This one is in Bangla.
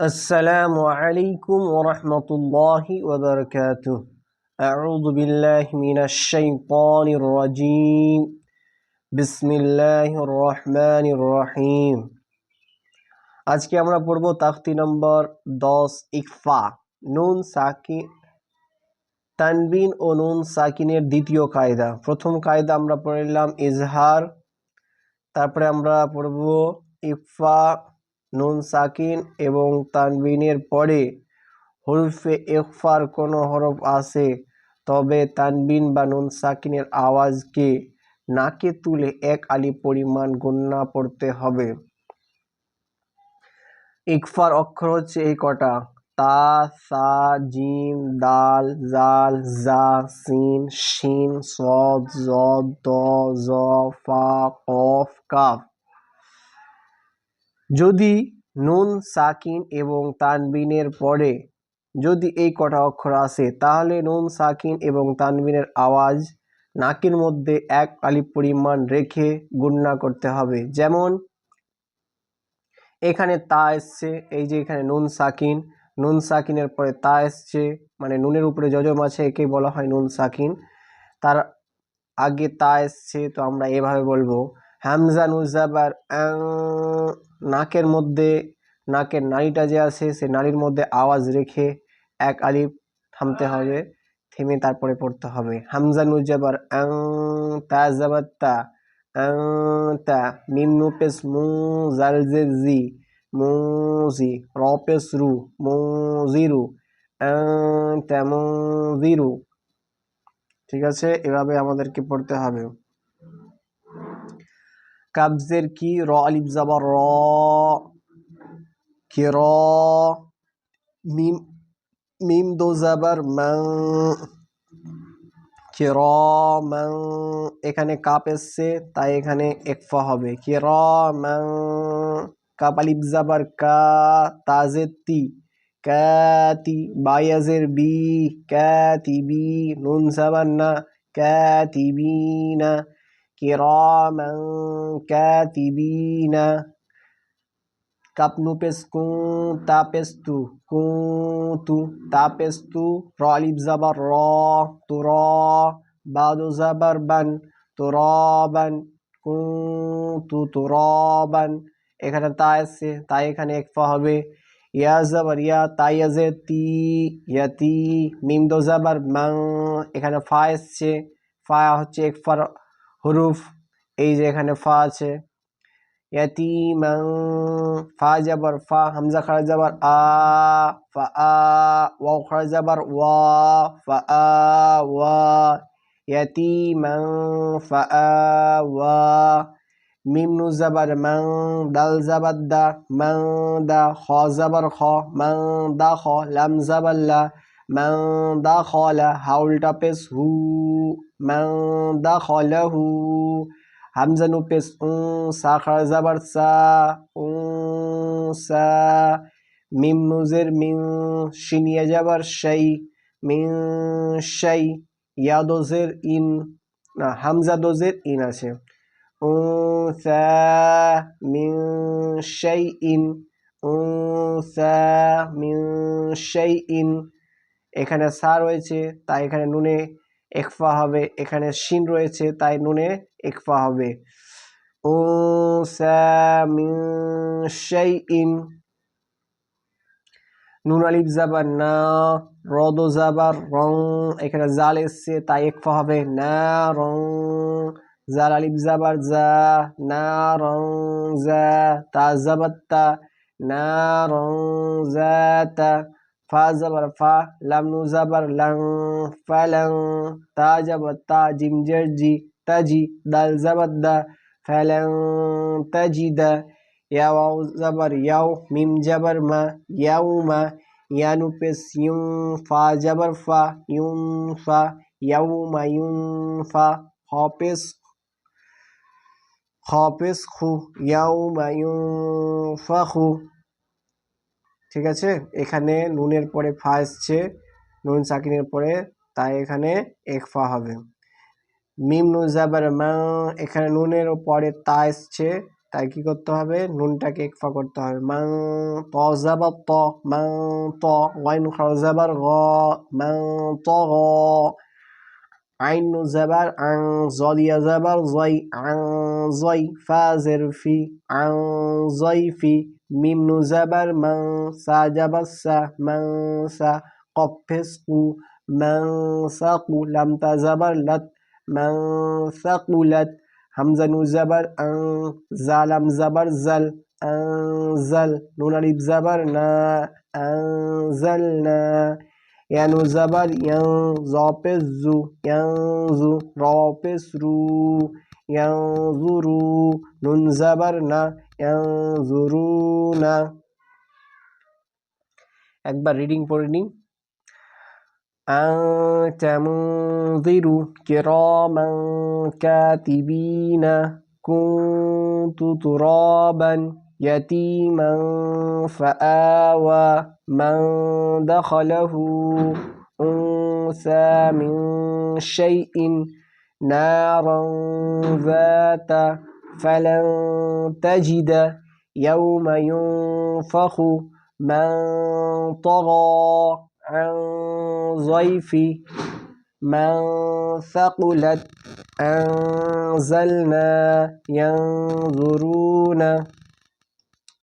السلام عليكم ورحمة الله وبركاته أعوذ بالله من الشيطان الرجيم بسم الله الرحمن الرحيم আজকে আমরা পড়ব তাখতি নম্বর দশ ইকফা নুন সাকি তানবিন ও নুন সাকিনের দ্বিতীয় কায়দা প্রথম কায়দা আমরা পড়লাম ইজহার তারপরে আমরা পড়ব ইকফা নুন, সাকিন এবং তানবিনের পরে হরফে ইকফার কোনো হরফ আছে? তবে তানবিন বা নুন, সাকিনের আওয়াজকে নাকে তুলে এক আলি পরিমাণ গণ্যা পড়তে হবে। ইকফার অক্ষর হচ্ছে এই কটা। তা, সা, জিম, দাল, জাল, জা, সিন, শিন, সদ, জদ, দ, জ, ফা, কফ, কাফ। যদি নুন, সাকিন এবং তানবিনের পরে যদি এই কটা অক্ষর আসে, তাহলে নুন, সাকিন এবং তানবিনের আওয়াজ নাকের মধ্যে এক আলিপ পরিমাণ রেখে গুণনা করতে হবে। যেমন, এখানে তা এসছে, এই যে এখানে নুন, সাকিন। নুন, সাকিনের পরে তা এসছে মানে নুনের উপরে যজম আছে একে বলা হয় নুন, সাকিন। তার আগে তা এসছে, তো আমরা এভাবে বলব। হামজা নুজাবার নাকের মধ্যে, নাকের নাড়িটা যে আছে, সে নাড়ির মধ্যে আওয়াজ রেখে এক আলিফ থামতে হবে, থেমে তারপরে পড়তে হবে। হামজা নুজাবার জাবার তা তা নুপেস মু, জাল জে জি মুজি রপেস রু মুজিরু তেমন ঠিক আছে? এভাবে আমাদেরকে পড়তে হবে। কাবজের কি র আলিফ জাবার র কি র মিম মিম দো জাবার মাং কি র মাং এখানে কাপ এসছে, তাই এখানে একফা হবে। কি র মাং কাপ আলিফ জাবার কা, তাজের তি। কাতি বায়াজের বি। কাতিবি নুন জাবার না। কাতিবিনা كراما كاتبين কাপনু পেস কু তা পেস তু কু তু তা পেস তু র আলিফ জাবার র তু র বাদু জাবার বান তু র বান কু তু তু র বান এখানে তা এসছে তাই এখানে একফা হবে ইয়া জাবার ইয়া তাইয়াজে তি ইয়াতি মিম দো জাবার মাং এখানে ফা এসছে ফা হচ্ছে একফার হরুফ, এই যে এখানে ফা আছে। ইয়াতিমাং ফা যাবার ফা, হামজা খারা যাবার আ, ফা আ, ওয়াও খারা যাবার ওয়া, ফা আ, ওয়া। ইয়াতিমাং ফা আ, ওয়া। মিম নু জাবার মাং, দাল জাবার দা, মাং দা, খ জাবার খ, মাং দা, খ, লাম জাবার লা। মাং দা খ হাউলটা পেস হু মাং দা খ হু হামজা নু পেস উ সা খারা জাবার সা উ সা মিম নুজের মিং শিনিয়া যাবার শাই মিং শাই ইয়া দোজের ইন না হামজা দোজের ইন আছে উনসা মিন শাইইন উনসা মিন শাইইন এখানে সা রয়েছে, তাই এখানে নুনে একফা হবে, এখানে শিন রয়েছে, তাই নুনে একফা হবে। মিন শাইইন নুন আলিফ জাবার না, রদ জাবার রং, এখানে জাল এসছে, তাই একফা হবে। না রং, জাল আলিফ জাবার জা, না রং জা, তা জাবার তা না রং জা তা। ফা জাবার ফা লাম নু জাবার লং ফালং তা জাবার তা জিম জের জি তাজি দাল জাবার দা ফালং তাজিদা ইয়াও জাবার ইয়াও মিম জাবার মা ইয়াও মা ইয়ানু পেস ইউম ফা জাবার ফা ইউম ফা ইয়াও মা ইউম ফা হ পেস হপেস খু ইয়াউমা ইউনফাখু ঠিক আছে? এখানে নুনের পরে ফা এসছে, নুন সাকিনের পরে তাই এখানে এক ফা হবে। মিম নুজাবার মা, এখানে নুনের পরে তা এসছে, তাই কি করতে হবে? নুনটাকে একফা করতে হবে। মাং, ত জাবার ত, মাং, ত, ওয়াইন জাবার গ, মাং, ত গ। আইন নু জাবার, আং জদিয়া জাবার জয়, আং, জয়, ফা জের ফি, আং, জয় ফি। মিম নু জাবার মাং সা জাবার সা মাং সা কফ ফেস কু মাং সা কু লাম তা জাবার লাত মাং সা কুলাত হামজা নু জাবার আং জালাম জাবার জাল আং জাল নুন আলিফ জাবার না আং জাল না ইয়ানু জাবার ইয়াং জপেস জু ইয়াং জু রপেস রু ইয়াং জুরু নুন জাবার না ইয়াং জুরু না একবার রিডিং পড়ে নিই أنت منذر كراما كاتبين كنت ترابا يتيما فآوى من دخله أنثى من شيء نارا ذات فلن تجد يوم ينفخ. من طغى عن ضيف من ثقلت أنزلنا ينظرون.